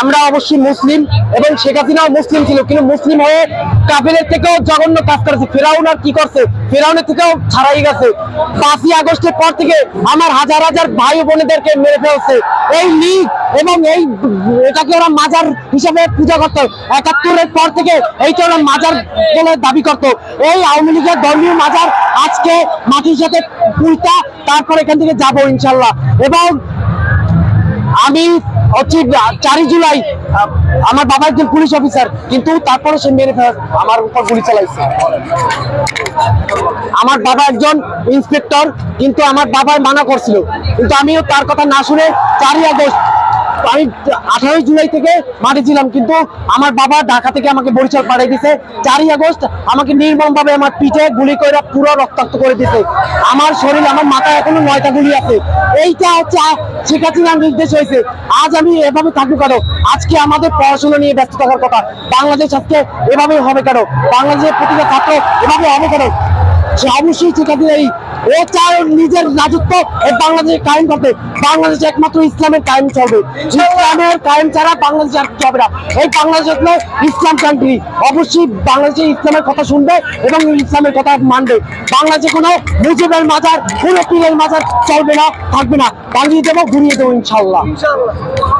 আমরা অবশ্যই মুসলিম এবং শেখ হাসিনাও মুসলিম ছিল, কিন্তু মুসলিম হয়ে কাবিলের থেকেও জঘন্য কাজ করেছে। ফেরাউন আর কি করছে? ফেরাউনের থেকেও ছাড়াই গেছে। পাঁচই আগস্টের পর থেকে আমার হাজার হাজার ভাই বোনেদেরকে মেরে ফেলছে। এই লীগ এবং এই এটাকে ওরা মাজার হিসাবে পূজা করতো। একাত্তরের পর থেকে এইটা ওরা মাজার বলে দাবি করতো। এই আওয়ামী লীগের ধর্মীয় মাজার আজকে মাটির সাথে পুলতা তারপর এখান থেকে যাব ইনশাল্লাহ। এবং আমি হচ্ছে চারই জুলাই আমার বাবা একজন পুলিশ অফিসার, কিন্তু তারপরে সে মেরে ফেল আমার উপর গুলি চালাইছে। আমার বাবা একজন ইন্সপেক্টর, কিন্তু আমার বাবা মানা করছিল। কিন্তু আমিও তার কথা না শুনে চারই আগস্ট আমি আঠারোই জুলাই থেকে মাঠে ছিলাম, কিন্তু আমার বাবা ঢাকা থেকে আমাকে বরিশাল পাঠিয়ে দিছে চারই আগস্ট আমাকে নির্মম ভাবে আমার পিঠে গুলি করে পুরো রক্তাক্ত করে দিছে আমার শরীর, আমার মাথায় এখনও নয়টা গুলি আছে। এইটা হচ্ছে শেখ হাসিনার নির্দেশ হয়েছে। আজ আমি এভাবে থাকব কেন? আজকে আমাদের পড়াশোনা নিয়ে ব্যস্ত থাকার কথা। বাংলাদেশ আজকে এভাবেই হবে কেন? বাংলাদেশের প্রতিটা ছাত্র এভাবে হবে কেন? সে অবশ্যই হাসিনা এই ও চায় নিজের রাজত্ব এই বাংলাদেশে কায়েম করতে বাংলাদেশে একমাত্র ইসলামের কায়েম চলবে। ইসলামের কায়েম ছাড়া বাংলাদেশ আর হবে না। এই বাংলাদেশ হলো ইসলাম কান্ট্রি অবশ্যই বাংলাদেশে ইসলামের কথা শুনবে এবং ইসলামের কথা মানবে। বাংলাদেশে কোনো মুজিবের মাজার, কোনো পীরের মাজার চলবে না, থাকবে না। বাঙিয়ে দেবো ঘুরিয়ে দেবো ইনশাল্লাহ